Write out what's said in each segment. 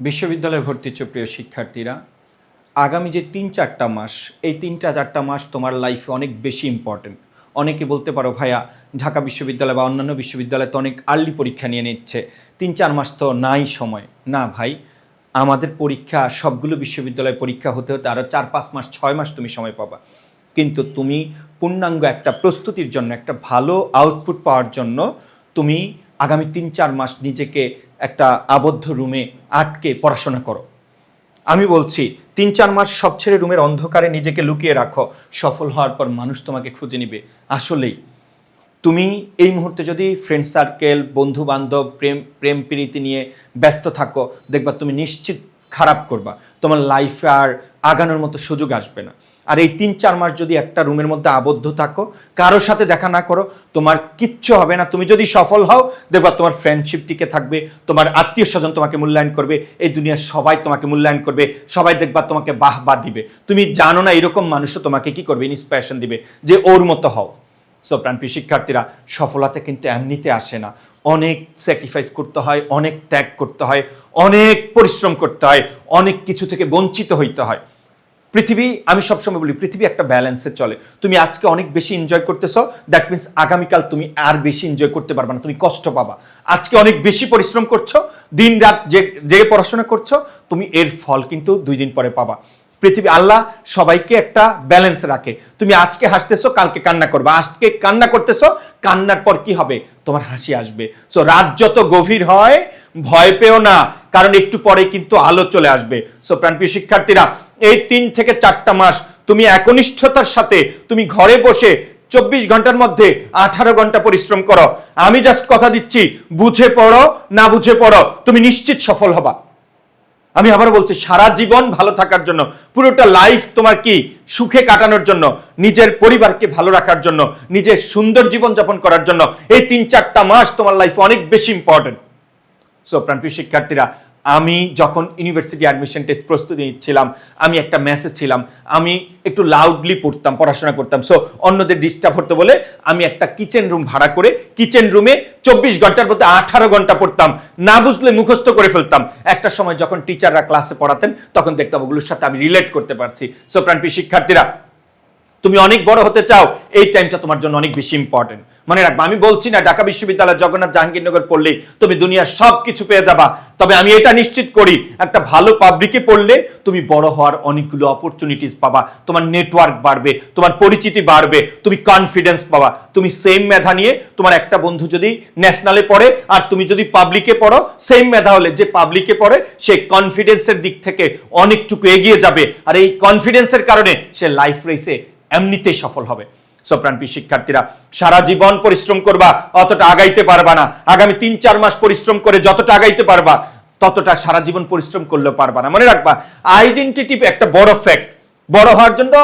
বিশ্ববিদ্যালয়ে ভর্তি প্রিয় শিক্ষার্থীরা। আগামী যে তিন চারটা মাস, এই তিনটা চারটা মাস তোমার লাইফে অনেক বেশি ইম্পর্টেন্ট অনেকে বলতে পারো, ভাইয়া, ঢাকা বিশ্ববিদ্যালয় বা অন্যান্য বিশ্ববিদ্যালয় তো অনেক আর্লি পরীক্ষা নিয়ে নিচ্ছে। তিন চার মাস তো নাই সময়। না, ভাই, আমাদের পরীক্ষা, সবগুলো বিশ্ববিদ্যালয় পরীক্ষা হতে হতে আরও চার পাঁচ মাস, ছয় মাস তুমি সময় পাবা। কিন্তু তুমি পূর্ণাঙ্গ একটা প্রস্তুতির জন্য, একটা ভালো আউটপুট পাওয়ার জন্য তুমি আগামী তিন চার মাস নিজেকে একটা আবদ্ধ রুমে আটকে পড়াশোনা করো। আমি বলছি, তিন চার মাস সব ছেড়ে রুমের অন্ধকারে নিজেকে লুকিয়ে রাখো। সফল হওয়ার পর মানুষ তোমাকে খুঁজে নিবে। আসলেই, তুমি এই মুহূর্তে যদি ফ্রেন্ড সার্কেল বন্ধু বান্ধব প্রেম প্রেম প্রীতি নিয়ে ব্যস্ত থাকো, দেখবা তুমি নিশ্চিত খারাপ করবা। তোমার লাইফে আর আগানোর মতো সুযোগ আসবে না। আর এই তিন চার মাস যদি একটা রুমের মধ্যে আবদ্ধ থাকো, কারোর সাথে দেখা না করো, তোমার কিচ্ছু হবে না। তুমি যদি সফল হও, দেখবা তোমার ফ্রেন্ডশিপ টিকে থাকবে, তোমার আত্মীয় স্বজন তোমাকে মূল্যায়ন করবে, এই দুনিয়ার সবাই তোমাকে মূল্যায়ন করবে, সবাই দেখবা তোমাকে বাহ বাহ দিবে। তুমি জানো না এরকম মানুষও তোমাকে কি করবে? ইন্সপিরেশন দিবে যে ওর মতো হও। সো প্রাণপ্রিয় শিক্ষার্থীরা, সফলতা কিন্তু এমনিতে আসে না। অনেক স্যাক্রিফাইস করতে হয়, অনেক ত্যাগ করতে হয়, অনেক পরিশ্রম করতে হয়, অনেক কিছু থেকে বঞ্চিত হইতে হয়। পৃথিবী, আমি সবসময় বলি, পৃথিবী একটা ব্যালেন্সে চলে। তুমি আজকে অনেক বেশি এনজয় করতেছো দ্যাট মিনস আগামীকাল তুমি আর বেশি এনজয় করতে পারবে না, তুমি কষ্ট পাবা। আজকে অনেক বেশি পরিশ্রম করছ, দিন রাত যে পড়াশোনা করছ, তুমি এর ফল কিন্তু দুই দিন পরে পাবা। পৃথিবী, আল্লাহ সবাইকে একটা ব্যালেন্স রাখে। তুমি আজকে হাসতেছো, কালকে কান্না করবে। আজকে কান্না করতেছো, কান্নার পর কি হবে? তোমার হাসি আসবে। সো রাত যত গভীর হয়, ভয় পেও না, কারণ একটু পরে কিন্তু আলো চলে আসবে। সো প্রাণপ্রিয় শিক্ষার্থীরা এই তিন থেকে চারটা মাস তুমি একনিষ্ঠতার সাথে তুমি ঘরে বসে চব্বিশ ঘণ্টার মধ্যে আঠারো ঘণ্টা পরিশ্রম করো। আমি জাস্ট কথা দিচ্ছি, বুঝে পড়ো, না বুঝে পড়ো, তুমি নিশ্চিত সফল হবা। আমি আবার বলছি, সারা জীবন ভালো থাকার জন্য, পুরোটা লাইফ তোমার কি? সুখে কাটানোর জন্য, নিজের পরিবারকে ভালো রাখার জন্য, নিজের সুন্দর জীবন যাপন করার জন্য, এই তিন চারটা মাস তোমার লাইফ অনেক বেশি ইম্পর্টেন্ট সো প্রাণপ্রিয় শিক্ষার্থীরা আমি যখন ইউনিভার্সিটি অ্যাডমিশন টেস্ট প্রস্তুতি নিচ্ছিলাম, আমি একটা মেসেজ ছিলাম, আমি একটু লাউডলি পড়তাম, পড়াশোনা করতাম। সো অন্যদের ডিস্টার্ব হতো বলে আমি একটা কিচেন রুম ভাড়া করে কিচেন রুমে চব্বিশ ঘণ্টার মধ্যে আঠারো ঘণ্টা পড়তাম। না বুঝলে মুখস্থ করে ফেলতাম। একটা সময় যখন টিচাররা ক্লাসে পড়াতেন, তখন দেখতাম ওগুলোর সাথে আমি রিলেট করতে পারছি। সো প্রাণপ্রিয় শিক্ষার্থীরা, তুমি অনেক বড় হতে চাও, এই টাইমটা তোমার জন্য অনেক বেশি ইম্পর্টেন্ট মনে রাখবা, আমি বলছি না ঢাকা বিশ্ববিদ্যালয় জগন্নাথ জাহাঙ্গীরনগর পড়লেই তুমি দুনিয়ার সব কিছু পেয়ে যাবা। তবে আমি এটা নিশ্চিত করি, একটা ভালো পাবলিকে পড়লে তুমি বড় হওয়ার অনেকগুলো অপরচুনিটিস পাবা। তোমার নেটওয়ার্ক বাড়বে, তোমার পরিচিতি বাড়বে, তুমি কনফিডেন্স পাবা। তুমি সেম মেধা নিয়ে তোমার একটা বন্ধু যদি ন্যাশনালে পড়ে আর তুমি যদি পাবলিকে পড়ো সেম মেধা হলে যে পাবলিকে পড়ে, সে কনফিডেন্সের দিক থেকে অনেকটুকু এগিয়ে যাবে। আর এই কনফিডেন্সের কারণে সে লাইফ রেসে এমনিতেই সফল হবে। সোপ্রাণপি শিক্ষার্থীরা, সারা জীবন পরিশ্রম করবা, অতটা আগাইতে পারবা না। আগামী তিন, চার মাস পরিশ্রম করে যতটা আগাইতে পারবা, ততটা সারা জীবন পরিশ্রম করলেও পারবা না। মনে রাখবা আইডেন্টিটি একটা বড় ফ্যাক্ট বড় হওয়ার জন্য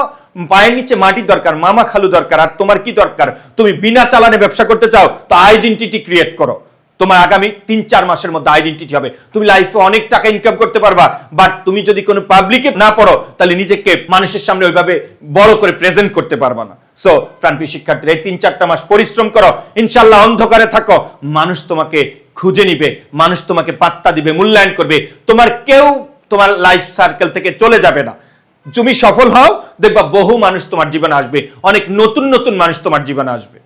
পায়ের নিচে মাটি দরকার, মামা খালু দরকার, আর তোমার কি দরকার? তুমি বিনা চালানে ব্যবসা করতে চাও, তো আইডেন্টিটি ক্রিয়েট করো। তোমার আগামী তিন, চার মাসের মধ্যে আইডেন্টিটি হবে। তুমি লাইফে অনেক টাকা ইনকাম করতে পারবা বাট তুমি যদি কোনো পাবলিকে না পড়ো, তাহলে নিজেকে মানুষের সামনে ওইভাবে বড় করে প্রেজেন্ট করতে পারবা না। সো প্রাণপ্রিয় শিক্ষার্থীরা, এই তিন, চারটা মাস পরিশ্রম করো। ইনশাল্লাহ অন্ধকারে থাকো। মানুষ তোমাকে খুঁজে নিবে, মানুষ তোমাকে পাত্তা দিবে, মূল্যায়ন করবে। তোমার কেউ তোমার লাইফ সার্কেল থেকে চলে যাবে না। তুমি সফল হও, দেখবা বহু মানুষ তোমার জীবনে আসবে। অনেক নতুন নতুন মানুষ তোমার জীবনে আসবে।